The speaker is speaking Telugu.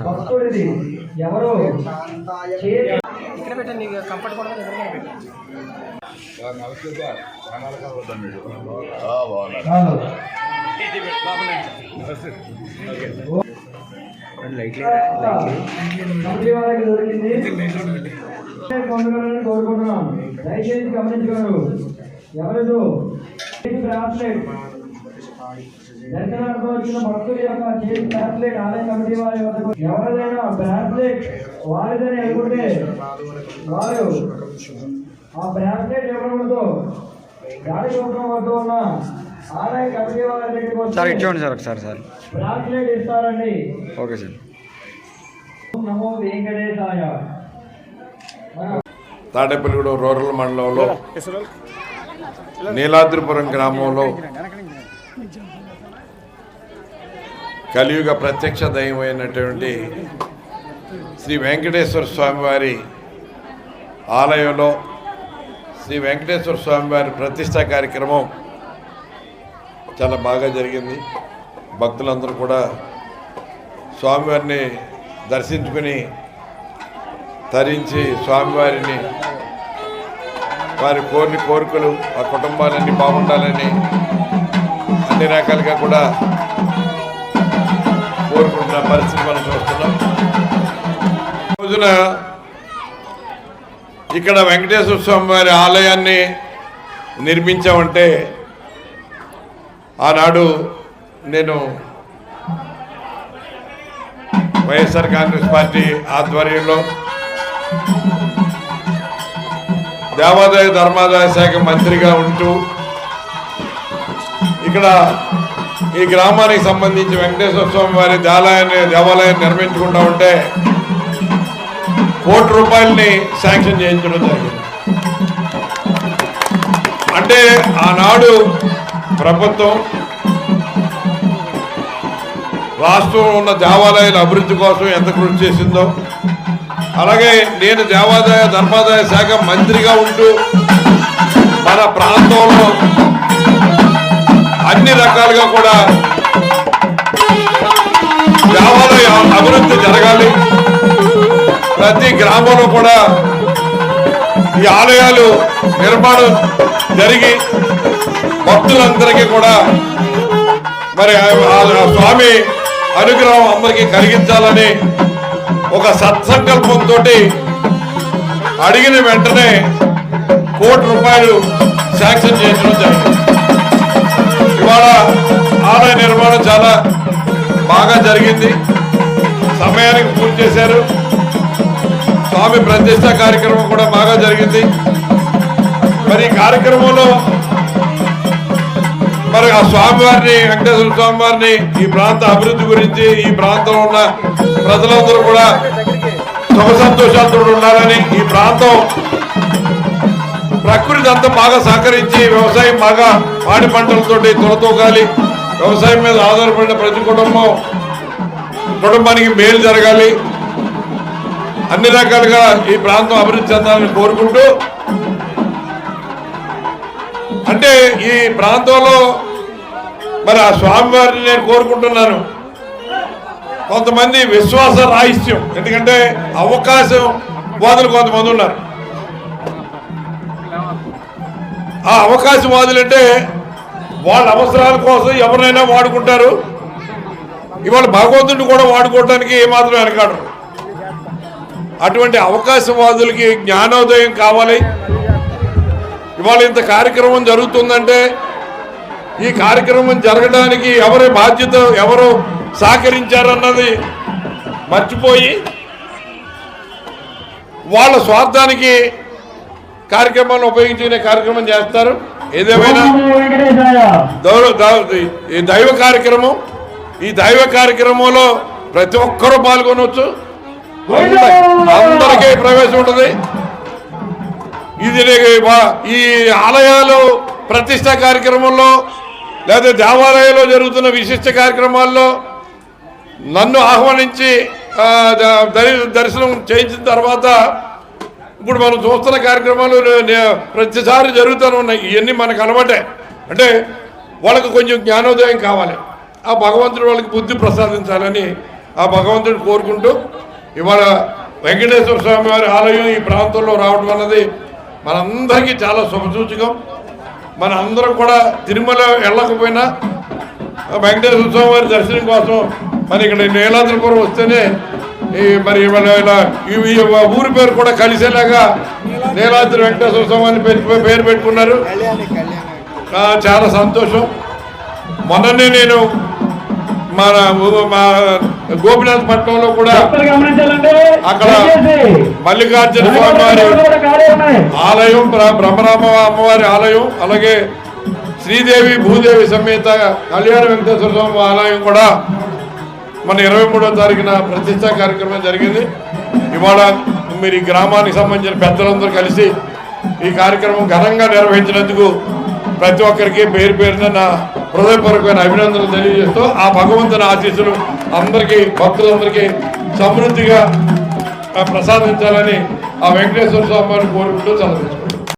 భక్తుడిది ఎవరు ఇక్కడ పెట్టండి నీకు కంఫర్ట్ కూడా ఎదురుగా పెట్టండి. కాదు. కమిటీ వాళ్ళకి పొందగలని కోరుకుంటున్నాం దయచేసి గమనించగలరు ఎవరిదో బ్రాస్లెట్ దర్శనార్థం వచ్చిన భక్తుల యొక్క చేతి బ్రాస్లెట్ ఆలయ కమిటీ వారి వద్దకు ఎవరిదైనా బ్రాస్లెట్ వారిదని అనుకుంటే వారు ఆ బ్రాస్లెట్ ఇవ్వడంతో దాడి గోపురం వద్ద ఉన్న సార్ ఉండి సార్ ఒకసారి సార్. బ్రాస్లెట్ ఇస్తారండి. Okay sir. నమో వెంకటేశాయ. తాడేపల్లిగూడెం రూరల్ మండలంలో నీలాద్రిపురం గ్రామంలో కలియుగ ప్రత్యక్ష దైవమైనటువంటి శ్రీ వెంకటేశ్వర స్వామివారి ఆలయంలో శ్రీ వెంకటేశ్వర స్వామివారి ప్రతిష్టా కార్యక్రమం చాలా బాగా జరిగింది. భక్తులందరూ కూడా స్వామివారిని దర్శించుకుని తరించి స్వామివారిని వారి కోరిని కోరికలు ఆ కుటుంబాలన్నీ బాగుండాలని అన్ని రకాలుగా కూడా కోరుకుంటున్న పరిస్థితి మనం చూస్తున్నాం. ఈ రోజున ఇక్కడ వెంకటేశ్వర స్వామి వారి ఆలయాన్ని నిర్మించామంటే ఆనాడు నేను వైఎస్ఆర్ కాంగ్రెస్ పార్టీ ఆధ్వర్యంలో దేవాదాయ ధర్మాదాయ శాఖ మంత్రిగా ఉంటూ ఇక్కడ ఈ గ్రామానికి సంబంధించి వెంకటేశ్వర స్వామి వారి దేవాలయాన్ని దేవాలయాన్ని నిర్మించుకుంటా ఉంటే కోటి రూపాయలని శాంక్షన్ చేయించడం జరిగింది. అంటే ఆనాడు ప్రభుత్వం రాష్ట్రంలో ఉన్న దేవాలయాల అభివృద్ధి కోసం ఎంత కృషి చేసిందో. అలాగే నేను దేవాదాయ ధర్మాదాయ శాఖ మంత్రిగా ఉంటూ మన ప్రాంతంలో అన్ని రకాలుగా కూడా దేవాలయ అభివృద్ధి జరగాలి. ప్రతి గ్రామంలో కూడా ఈ ఆలయాలు నిర్మాణం జరిగి భక్తులందరికీ కూడా మరి ఆ- ఆ స్వామి అనుగ్రహం అందరికీ కలిగించాలని ఒక సత్సంకల్పంతో అడిగిన వెంటనే కోటి రూపాయలు శాంక్షన్ చేయడం జరిగింది. ఇవాళ ఆలయ నిర్మాణం చాలా బాగా జరిగింది. సమయానికి పూర్తి చేశారు. స్వామి ప్రతిష్ట కార్యక్రమం కూడా బాగా జరిగింది. మరి ఈ కార్యక్రమంలో మరి ఆ స్వామివారిని వెంకటేశ్వర స్వామివారిని ఈ ప్రాంత అభివృద్ధి గురించి ఈ ప్రాంతంలో ఉన్న ప్రజలందరూ కూడా సుఖ సంతోషాలతో ఉండాలని ఈ ప్రాంతం ప్రకృతి అంతా బాగా సహకరించి వ్యవసాయం బాగా పాడి పంటలతోటి తొలతూగాలి వ్యవసాయం మీద ఆధారపడిన ప్రతి కుటుంబం కుటుంబానికి మేలు జరగాలి. అన్ని రకాలుగా ఈ ప్రాంతం అభివృద్ధి చెందాలని కోరుకుంటూ అంటే ఈ ప్రాంతంలో మరి ఆ స్వామివారిని నేను కోరుకుంటున్నాను. కొంతమంది విశ్వాస రాహిత్యం ఎందుకంటే అవకాశం వాదులు కొంతమంది ఉన్నారు. ఆ అవకాశవాదులు అంటే వాళ్ళ అవసరాల కోసం ఎవరినైనా వాడుకుంటారు. ఇవాళ భగవంతుడిని కూడా వాడుకోవటానికి ఏమాత్రం వెనకాడరు. అటువంటి అవకాశవాదులకి జ్ఞానోదయం కావాలి. ఇవాళ ఇంత కార్యక్రమం జరుగుతుందంటే ఈ కార్యక్రమం జరగడానికి ఎవరి బాధ్యత ఎవరు సహకరించారన్నది మర్చిపోయి వాళ్ళ స్వార్థానికి కార్యక్రమాన్ని ఉపయోగించుకునే కార్యక్రమం చేస్తారు. ఏదేమైనా ఈ దైవ కార్యక్రమం ఈ దైవ కార్యక్రమంలో ప్రతి ఒక్కరూ పాల్గొనవచ్చు అందరికీ ప్రవేశం ఉంటుంది. ఇది ఈ ఆలయాలు ప్రతిష్ట కార్యక్రమంలో లేదా దేవాలయంలో జరుగుతున్న విశిష్ట కార్యక్రమాల్లో నన్ను ఆహ్వానించి దరి- దర్శనం చేయించిన తర్వాత ఇప్పుడు మనం చూస్తున్న కార్యక్రమాలు ప్రతిసారి జరుగుతూనే ఉన్నాయి. ఇవన్నీ మనకు అలవాటే. అంటే వాళ్ళకి కొంచెం జ్ఞానోదయం కావాలి. ఆ భగవంతుడు వాళ్ళకి బుద్ధి ప్రసాదించాలని ఆ భగవంతుడు కోరుకుంటూ ఇవాళ వెంకటేశ్వర స్వామి వారి ఆలయం ఈ ప్రాంతంలో రావడం అన్నది మనందరికీ చాలా శుభసూచకం. మన అందరం కూడా తిరుమల వెళ్ళకపోయినా వెంకటేశ్వర స్వామి వారి దర్శనం కోసం మరి ఇక్కడ నీలాద్రిపురం వస్తేనే ఈ మరి ఇలా ఈ ఊరి పేరు కూడా కలిసేలాగా నీలాద్రి వెంకటేశ్వర స్వామి పేరు పేరు పెట్టుకున్నారు. చాలా సంతోషం. మొన్ననే నేను మన మా గోపినాథ్ పట్నంలో కూడా అక్కడ మల్లికార్జున స్వామి వారి కూడా ఖాళీ ఉన్నాయి. ఆలయం బ్ర- బ్రహ్మరామ అమ్మవారి ఆలయం అలాగే శ్రీదేవి భూదేవి సమేత కళ్యాణ వెంకటేశ్వర స్వామి ఆలయం కూడా మన ఇరవై మూడో తారీఖున ప్రతిష్టా కార్యక్రమం జరిగింది. ఇవాళ మీరు ఈ గ్రామానికి సంబంధించిన పెద్దలందరూ కలిసి ఈ కార్యక్రమం ఘనంగా నిర్వహించినందుకు ప్రతి ఒక్కరికి పేరు పేరున నా హృదయపూర్వకమైన అభినందనలు తెలియజేస్తూ ఆ భగవంతుని ఆశీస్సులు అందరికీ భక్తులందరికీ సమృద్ధిగా ప్రసాదించాలని ఆ వెంకటేశ్వర స్వామి వారిని కోరుకుంటూ చదివించుకుంటాం